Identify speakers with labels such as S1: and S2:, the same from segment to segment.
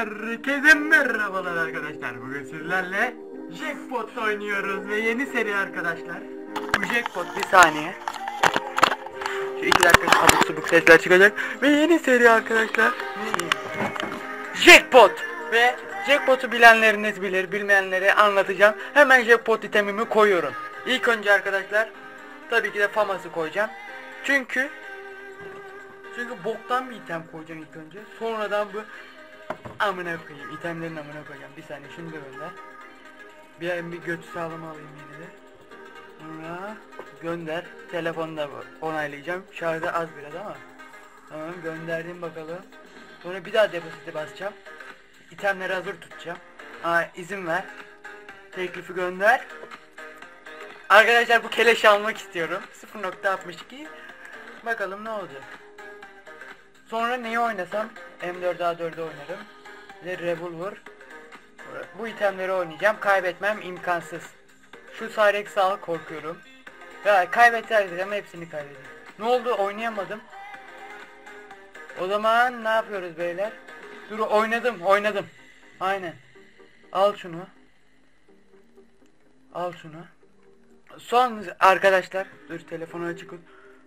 S1: Herkese merhabalar arkadaşlar. Bugün sizlerle Jackpot oynuyoruz ve yeni seri arkadaşlar. Bu Jackpot bir saniye. Şu iki dakika abuk subuk sesler çıkacak ve yeni seri arkadaşlar. Jackpot ve Jackpot'u bilenleriniz bilir, bilmeyenlere anlatacağım. Hemen Jackpot itemimi koyuyorum. İlk önce arkadaşlar tabii ki de Famas'ı koyacağım. Çünkü çünkü boktan bir item koyacağım ilk önce. Sonradan bu amına koyayım. itemlerin amına koyacağım. Bir saniye şunu da gönder. Bir, bir götü sağlam alayım yine de. Sonra gönder. Telefonda onaylayacağım. Şarjı az biraz ama. Tamam gönderdim bakalım. Sonra bir daha depozite basacağım. İtemleri hazır tutacağım. Aa izin ver. Teklifi gönder. Arkadaşlar bu keleşi almak istiyorum. 0.62 Bakalım ne olacak. Sonra neyi oynasam? M4A4'ü oynarım. Ve Revolver. Bu itemleri oynayacağım. Kaybetmem imkansız. Şu Cyrex'i al korkuyorum. Ya kaybedersem hepsini kaybederim. Ne oldu oynayamadım. O zaman ne yapıyoruz beyler? Dur oynadım oynadım. Aynen. Al şunu. Al şunu. Son arkadaşlar dur telefonu açık.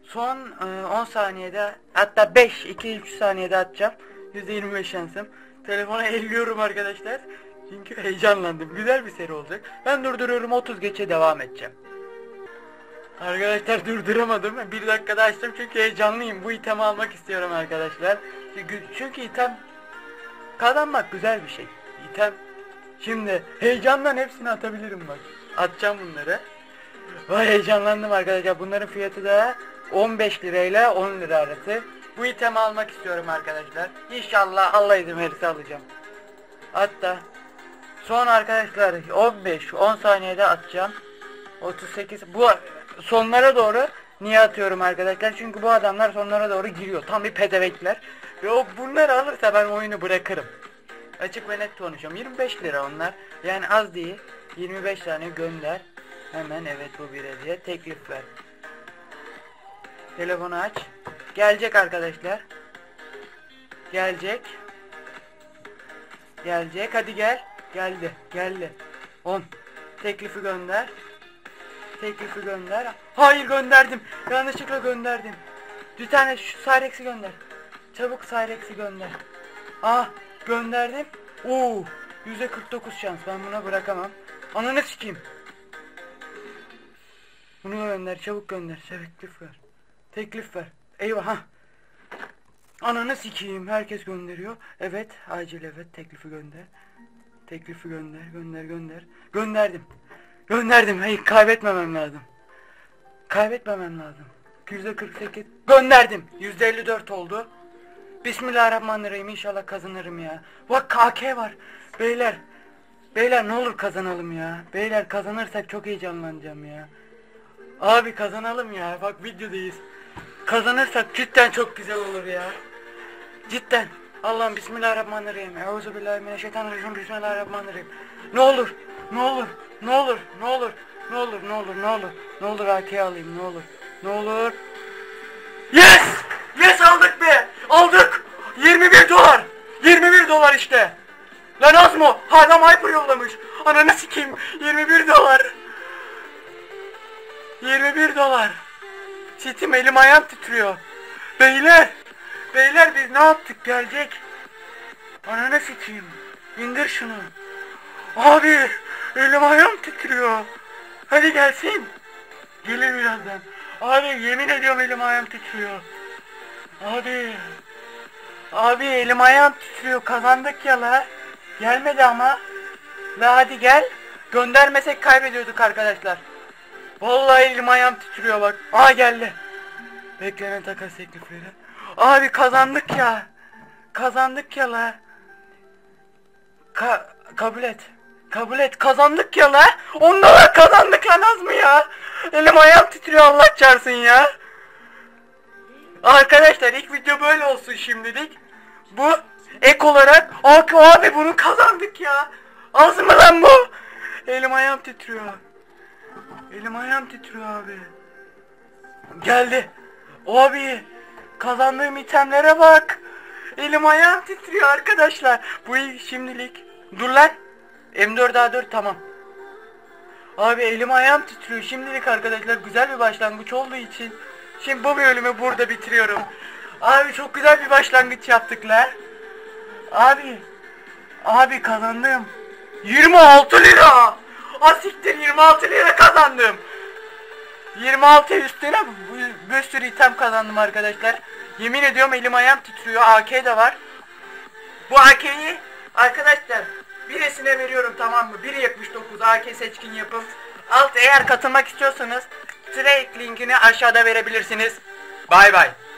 S1: Son e, 10 saniyede hatta 5 2 3 saniyede atacağım. %25 şansım. Telefona elliyorum arkadaşlar. Çünkü heyecanlandım. Güzel bir seri olacak. Ben durduruyorum 30 geçe devam edeceğim. Arkadaşlar durduramadım. Bir dakikada açtım çünkü heyecanlıyım. Bu itemi almak istiyorum arkadaşlar. Çünkü, çünkü item kazanmak güzel bir şey. İtem şimdi heyecandan hepsini atabilirim bak. Atacağım bunları. Vay heyecanlandım arkadaşlar. Bunların fiyatı da 15 lirayla 10 lira arası. Bu itemi almak istiyorum arkadaşlar. İnşallah Allah izin verirse alacağım. Hatta son arkadaşlar 15 10 saniyede atacağım. 38 bu sonlara doğru niye atıyorum arkadaşlar? Çünkü bu adamlar sonlara doğru giriyor. Tam bir pedevekler. Ve o bunları alırsa ben oyunu bırakırım. Açık ve net konuşuyorum. 25 lira onlar. Yani az değil. 25 tane gönder. Hemen evet bu bir hediye. Teklif ver. Telefonu aç. Gelecek arkadaşlar. Gelecek. Gelecek. Hadi gel. Geldi. Geldi. 10. Teklifi gönder. Teklifi gönder. Hayır gönderdim. Yanlışlıkla gönderdim. Bir tane şu Cyrex'i gönder. Çabuk Cyrex'i gönder. Ah gönderdim. Oo %49 şans. Ben buna bırakamam. Ananı sikeyim. Bunu gönder. Çabuk gönder. Teklif ver. Teklif ver. Eyvah ha. Ananı sikeyim. Herkes gönderiyor. Evet. Acil evet. Teklifi gönder. Teklifi gönder. Gönder gönder. Gönderdim. Gönderdim. Hayır kaybetmemem lazım. Kaybetmemem lazım. %48 gönderdim. %54 oldu. Bismillahirrahmanirrahim. İnşallah kazanırım ya. Bak KK var. Beyler. Beyler ne olur kazanalım ya. Beyler kazanırsak çok heyecanlanacağım ya. Abi kazanalım ya. Bak videodayız. Kazanırsak cidden çok güzel olur ya. Cidden. Allah'ım bismillahirrahmanirrahim. Euzubillahimineşşeytanirracim. Bismillahirrahmanirrahim. Ne olur. Ne olur. Ne olur. Ne olur. Ne olur. Ne olur. Ne olur. Ne olur AK alayım. Ne olur. Ne olur. Yes! Yes aldık be! Aldık! 21 dolar! 21 dolar işte! Lan az mı? Adam hyper yollamış. Ananı sikeyim. 21 dolar. 21 dolar. Sitim elim ayağım titriyor. Beyler! Beyler biz ne yaptık gelecek? Ananı sikeyim. İndir şunu. Abi elim ayağım titriyor. Hadi gelsin. Gelir birazdan. Abi yemin ediyorum elim ayağım titriyor. Abi. Abi elim ayağım titriyor. Kazandık ya la. Gelmedi ama. La hadi gel. Göndermesek kaybediyorduk arkadaşlar. Vallahi elim ayağım titriyor bak. Aa geldi. Beklenen takas teklifleri. Abi kazandık ya. Kazandık ya la. Ka kabul et. Kabul et. Kazandık ya la. Ondan kazandık lan az mı ya? Elim ayağım titriyor Allah çarpsın ya. Arkadaşlar ilk video böyle olsun şimdilik. Bu ek olarak Ak abi bunu kazandık ya. Az mı lan bu? Elim ayağım titriyor. Elim ayağım titriyor abi. Geldi. Abi kazandığım itemlere bak. Elim ayağım titriyor arkadaşlar. Bu ilk şimdilik. Dur lan. M4A4 tamam. Abi elim ayağım titriyor. Şimdilik arkadaşlar güzel bir başlangıç olduğu için. Şimdi bu bölümü burada bitiriyorum. Abi çok güzel bir başlangıç yaptık lan. Abi. Abi kazandım. 26 lira. Asiktir 26 lira kazandım. 26 üstüne bir sürü item kazandım arkadaşlar. Yemin ediyorum elim ayağım titriyor. AK de var. Bu AK'yi arkadaşlar birisine veriyorum tamam mı? 1.79 AK seçkin yapım. Alt eğer katılmak istiyorsanız direkt linkini aşağıda verebilirsiniz. Bay bay.